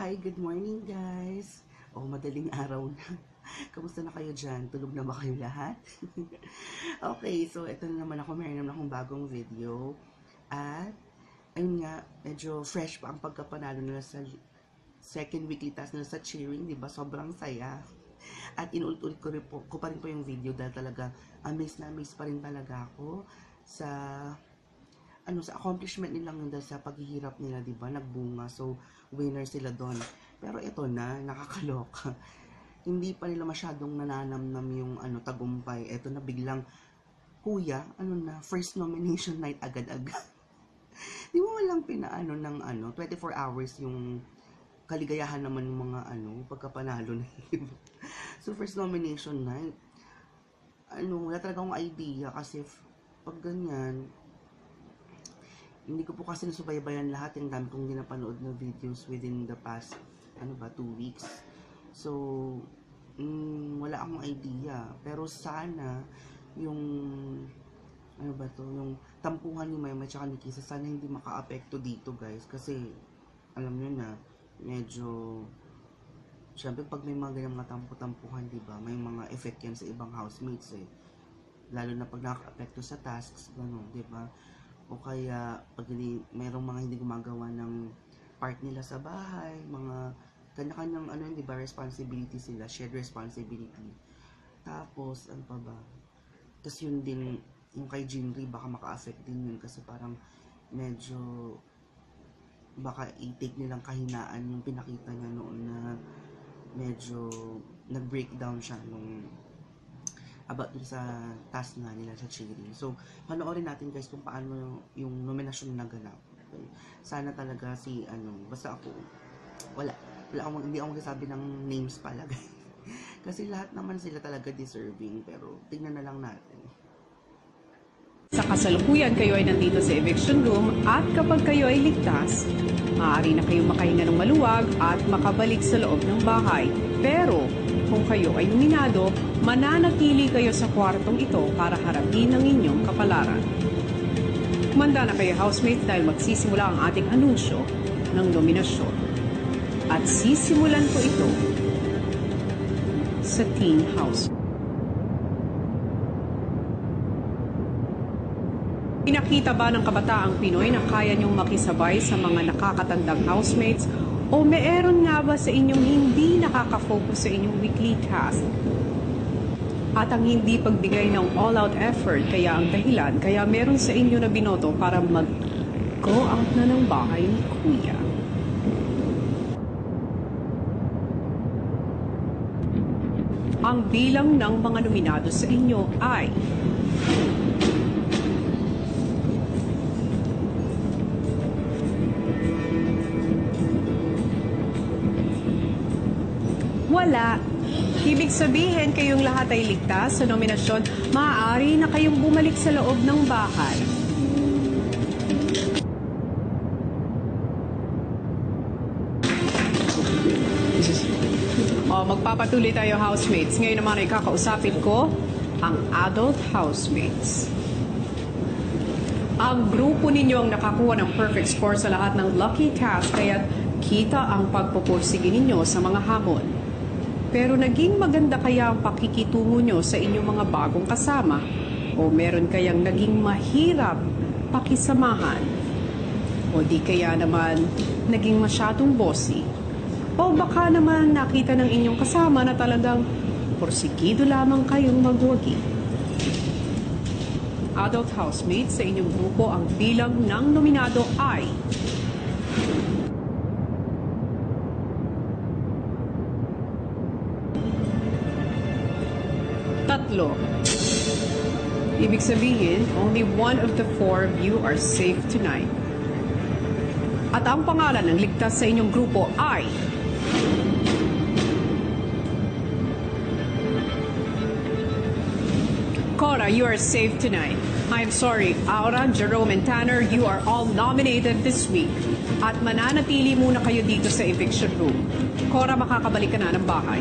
Hi, good morning guys. Oh, madaling araw na. Kamusta na kayo dyan? Tulog na ba kayo lahat? okay, so ito na naman ako. Meron naman akong bagong video. At, ayun nga, medyo fresh pa ang pagkapanalo nila sa second weekly task nila sa cheering, di ba? Sobrang saya. At inulit-ulit ko, ko pa rin po yung video dahil talaga amazed na amazed pa rin talaga ako sa ano sa accomplishment yun dahil sa paghihirap nila, 'di ba? Nagbunga. So, winner sila doon. Pero ito na, nakakaloka. Hindi pa nila masyadong nananamnam yung ano tagumpay. Ito na biglang kuya, ano na, first nomination night agad-agad. Di mo walang pinaano ng ano, 24 hours yung kaligayahan naman ng mga ano, pagkapanalo na so, first nomination night, ano, wala talaga akong idea kasi pag ganyan, hindi ko po kasi nasubaybayan lahat yung dami kong ginapanood na videos within the past ano ba, two weeks. So, mm, wala akong idea. Pero sana, yung, ano ba to, yung tampuhan ni Maya at ni Kisa, sana hindi maka-apekto dito, guys. Kasi, alam nyo na, medyo, syempre pag may mga ganyan mga tampu-tampuhan, di ba, may mga effect yan sa ibang housemates eh. Lalo na pag nakaka-apekto sa tasks, gano'n, di ba? O kaya, pag hindi, mayroong mga hindi gumagawa ng part nila sa bahay, mga kanya-kanyang ano yun, di ba, responsibility sila, shared responsibility. Tapos, ano pa ba? Tapos yun din, yung kay Jinri, baka maka-affect din yun kasi parang medyo baka i-take nilang kahinaan yung pinakita niya noon na medyo nag-breakdown siya nung about dun sa task nga nila sa cheering. So, panoorin natin guys kung paano yung nominasyon naganap. Okay? Sana talaga si, ano, basta ako, wala. Wala akong, hindi ako magsasabi ng names pala guys. Kasi lahat naman sila talaga deserving, pero tingnan na lang natin. Sa kasalukuyan kayo ay nandito sa eviction room at kapag kayo ay ligtas, maaari na kayong makahinga ng maluwag at makabalik sa loob ng bahay. Pero kung kayo ay nominado, mananatili kayo sa kwartong ito para harapin ang inyong kapalaran. Manda na kayo housemates dahil magsisimula ang ating anunsyo ng nominasyon. At sisimulan ko ito sa Teen House. Pinakita ba ng kabataang Pinoy na kaya niyong makisabay sa mga nakakatandang housemates o meron nga ba sa inyong hindi nakaka-focus sa inyong weekly task? At ang hindi pagbigay ng all-out effort kaya ang dahilan kaya meron sa inyo na binoto para mag-go out na ng bahay ni Kuya. Ang bilang ng mga nominado sa inyo ay Wala. Ibig sabihin kayong lahat ay ligtas sa nominasyon, maaari na kayong bumalik sa loob ng bahay. O, magpapatuloy tayo housemates. Ngayon naman ay kakausapin ko ang adult housemates. Ang grupo ninyo ang nakakuha ng perfect score sa lahat ng lucky task kaya kita ang pagpupursige ninyo sa mga hamon. Pero naging maganda kaya ang pakikitungo nyo sa inyong mga bagong kasama? O meron kayang naging mahirap pakisamahan? O di kaya naman naging masyadong bossy? O baka naman nakita ng inyong kasama na talagang porsigido lamang kayong magwagi? Adult housemates sa inyong grupo ang bilang ng nominado ay Tatlo. Ibig sabihin, only one of the four of you are safe tonight. At ang pangalan ng ligtas sa inyong grupo ay... Cora, you are safe tonight. I'm sorry, Aura, Jerome, and Tanner, you are all nominated this week. At mananatili muna kayo dito sa eviction room. Cora, makakabalik ka na ng bahay.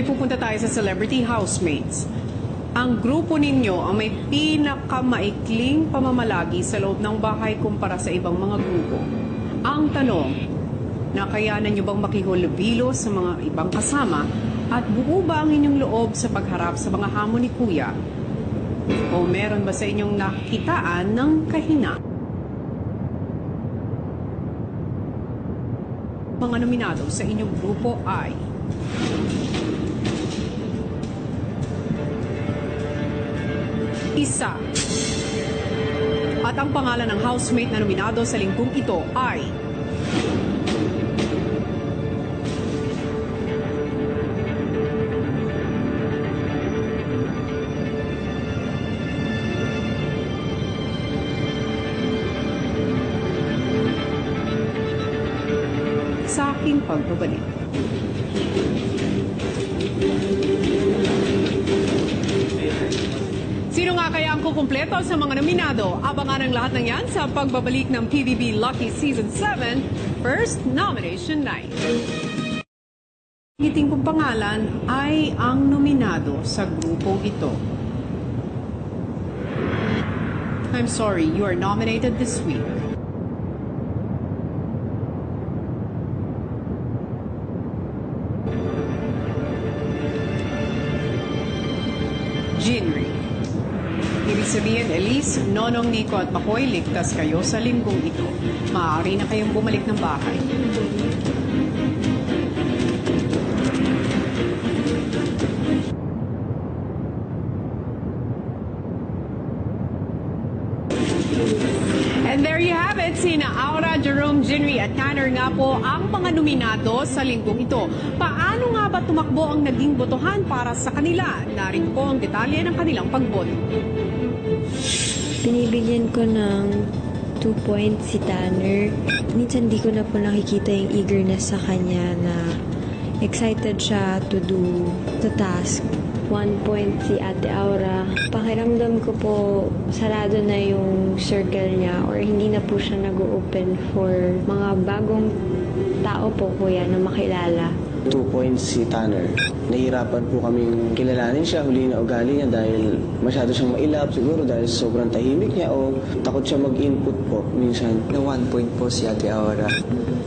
Ay pupunta tayo sa celebrity housemates. ang grupo ninyo ang may pinakamaikling pamamalagi sa loob ng bahay kumpara sa ibang mga grupo. Ang tanong, nakayanan nyo bang makihulubilo sa mga ibang kasama at buo ba ang inyong loob sa pagharap sa mga hamon ni Kuya? O meron ba sa inyong nakitaan ng kahina? Mga nominado sa inyong grupo ay Isa. At ang pangalan ng housemate na nominado sa linggong ito ay sa aking pagbabalik. Kukumpleto sa mga nominado? Abangan ang lahat ng yan sa pagbabalik ng PBB Lucky Season 7, First Nomination Night. Ngiting kong pangalan ay ang nominado sa grupong ito. I'm sorry, you are nominated this week. Sabihin, Elise, Nonong, Nico at Makoy, ligtas kayo sa linggong ito. Maaari na kayong bumalik ng bahay. And there you have it, sina Aura, Jerome, Jinri at Tanner nga po ang mga nominado sa linggong ito. Paano nga ba tumakbo ang naging botohan para sa kanila? Narito po ang detalye ng kanilang pagboto. Binibigyan ko ng 2 points si Tanner. Minsan di ko na po nakikita yung eagerness sa kanya na excited siya to do the task. 1 point si Ate Aura. Pakiramdam ko po sarado na yung circle niya or hindi na po siya nag-open for mga bagong tao po kuya na makilala. Two points si Tanner. Nahihirapan po kaming kilalanin siya, huli na ugali niya dahil masyado siyang mailap siguro dahil sobrang tahimik niya o takot siya mag-input po minsan. na one point po si Ate Aura.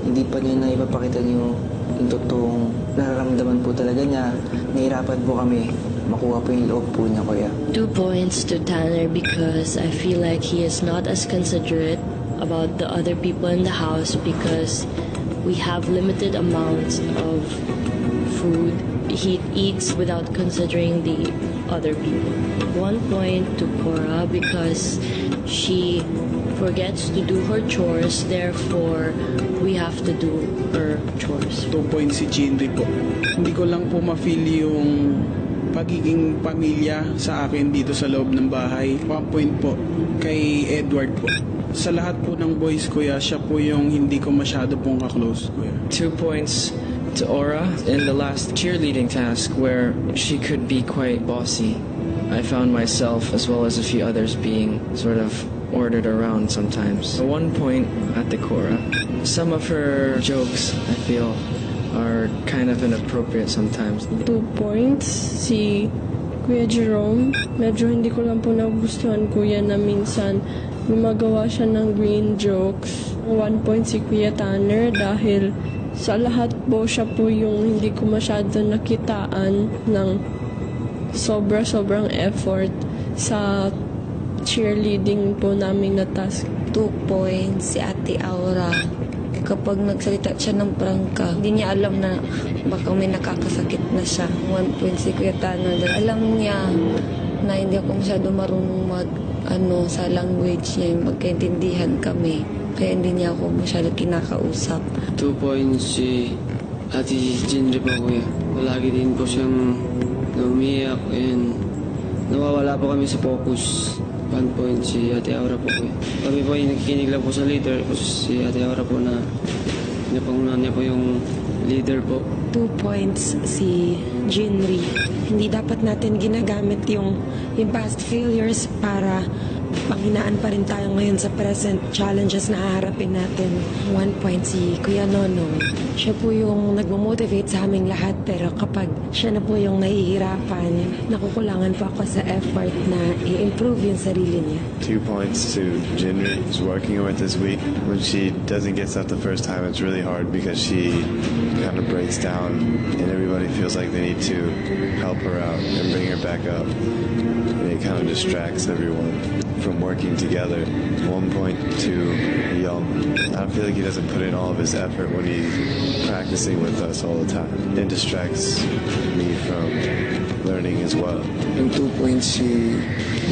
Hindi pa niya na ipapakita niyo yung totoong nararamdaman po talaga niya. Nahirapan po kami makuha po yung loob po niya, kuya. Two points to Tanner because I feel like he is not as considerate about the other people in the house because we have limited amounts of food. He eats without considering the other people. One point to Cora because she forgets to do her chores, therefore we have to do her chores. 2 points si Jinri po. Hindi ko lang po ma-feel yung pagiging pamilya sa akin dito sa loob ng bahay. 1 point po kay Edward po. Sa lahat po ng boys kuya, siya po yung hindi ko masyado pong kaklose kuya. two points to Aura in the last cheerleading task where she could be quite bossy. I found myself, as well as a few others, being sort of ordered around sometimes. One point at the Cora, some of her jokes, I feel, are kind of inappropriate sometimes. two points si Kuya Jerome. Medyo hindi ko lang po nagustuhan kuya na minsan gumagawa siya ng green jokes. One point si Kuya Tanner dahil sa lahat po siya po yung hindi ko masyado nakitaan ng sobra-sobrang effort sa cheerleading po namin na task. two points si Ate Aura. Kapag nagsalita siya ng prangka, hindi niya alam na baka may nakakasakit na siya. One point si Kuya dahil Alam niya na hindi ako masyado marunong mag ano sa language niya, magkaintindihan kami. Kaya hindi niya ako masyado kinakausap. Two points si Ate Jinri po kuya. Palagi din po siyang umiyak and nawawala po kami sa focus. One point si Ate Aura po kuya. Kami po ay nakikinig lang po sa leader. Si Ate Aura po na napangunahan niya po yung leader po. Two points si Jinri. Hindi dapat natin ginagamit yung, yung past failures para panghinaan pa rin tayo ngayon sa present challenges na haharapin natin. One point si Kuya Nonong. Siya po yung nagmamotivate sa aming lahat pero kapag siya na po yung nahihirapan, nakukulangan po ako sa effort na i-improve yung sarili niya. Two points to Jinri, who's working with this week. When she doesn't get stuff the first time, it's really hard because she kind of breaks down and everybody feels like they need to help her out and bring her back up. And it kind of distracts everyone from working together. One point. I feel like he doesn't put in all of his effort when he's practicing with us all the time. It distracts me from learning as well. Yung 2 points si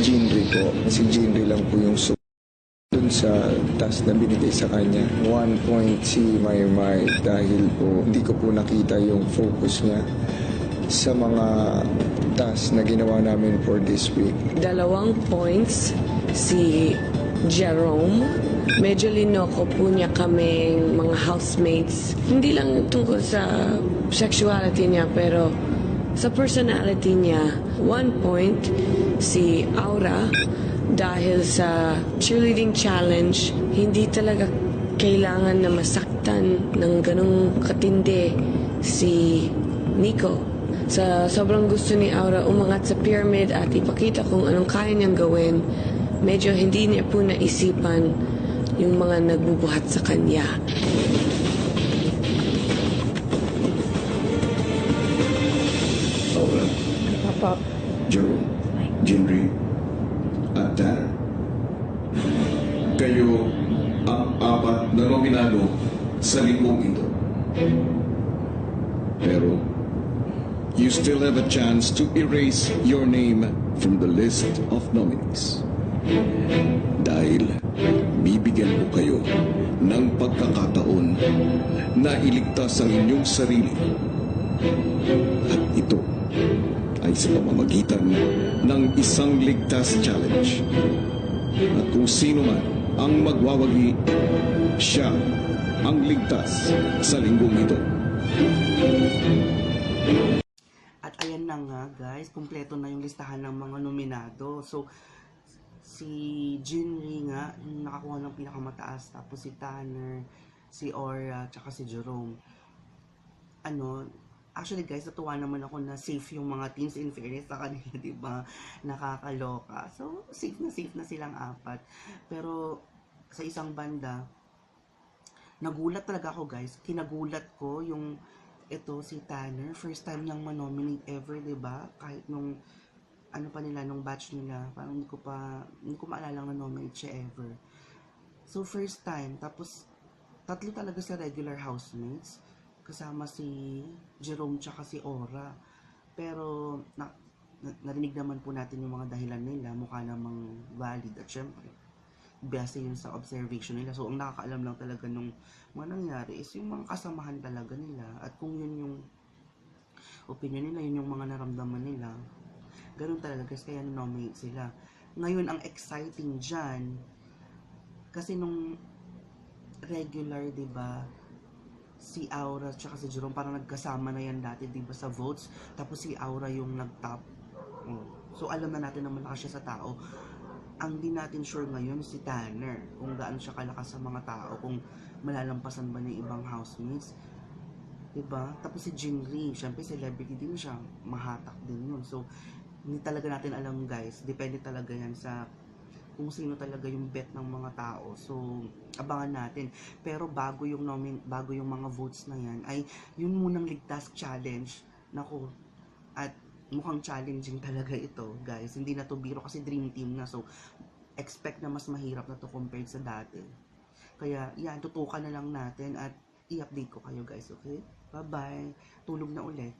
Jinri po. Si Jinri lang po yung su- dun sa task na binigay sa kanya. One point si Maymay dahil po hindi ko po nakita yung focus niya sa mga task na ginawa namin for this week. Dalawang points si Jerome. Medyo linoko po niya kaming mga housemates. Hindi lang tungkol sa sexuality niya, pero sa personality niya. One point, si Aura, dahil sa cheerleading challenge, hindi talaga kailangan na masaktan ng ganong katindi si Nico. Sa sobrang gusto ni Aura umangat sa pyramid at ipakita kung anong kaya niyang gawin, medyo hindi niya po naisipan yung mga nagbubuhat sa kanya. Aura, Papa, Jerome, Jinri, at Tanner. Kayo ang apat na nominado sa linggong ito. Pero, you still have a chance to erase your name from the list of nominees. Dahil bibigyan ko kayo ng pagkakataon na iligtas ang inyong sarili. At ito ay sa pamamagitan ng isang ligtas challenge. At kung sino man ang magwawagi, siya ang ligtas sa linggong ito. At ayan na nga guys, kumpleto na yung listahan ng mga nominado. So, si Jinri nga, nakakuha ng pinakamataas. Tapos si Tanner, si Aura, tsaka si Jerome. Ano, actually guys, natuwa naman ako na safe yung mga teams in fairness sa kanila, di ba? Nakakaloka. So, safe na safe na silang apat. Pero, sa isang banda, nagulat talaga ako guys. Kinagulat ko yung ito si Tanner, first time niyang manominate ever, 'di ba? Kahit nung ano pa nila nung batch nila, parang hindi ko pa hindi ko maalala na nominate siya ever. So first time, tapos tatlo talaga sa regular housemates kasama si Jerome tsaka si Aura. Pero na- narinig naman po natin yung mga dahilan nila, mukha namang valid at syempre base yun sa observation nila. So, ang nakakaalam lang talaga nung mga nangyari is yung mga kasamahan talaga nila. At kung yun yung opinion nila, yun yung mga naramdaman nila. Ganun talaga guys, kaya nominate sila. Ngayon, ang exciting dyan, kasi nung regular, ba, si Aura at si Jerome parang nagkasama na yan dati, di ba, sa votes. Tapos si Aura yung nag-top. Oh. So, alam na natin na malakas siya sa tao ang di natin sure ngayon si Tanner kung gaano siya kalakas sa mga tao kung malalampasan ba niya ibang housemates diba? tapos si Jinri syempre celebrity din siya mahatak din yun so hindi talaga natin alam guys depende talaga yan sa kung sino talaga yung bet ng mga tao so abangan natin pero bago yung nomin bago yung mga votes na yan ay yun munang ligtas challenge nako at mukhang challenging talaga ito, guys. Hindi na to biro kasi dream team na. So, expect na mas mahirap na to compared sa dati. Kaya, yan, tutukan na lang natin at i-update ko kayo, guys, okay? Bye-bye. Tulog na ulit.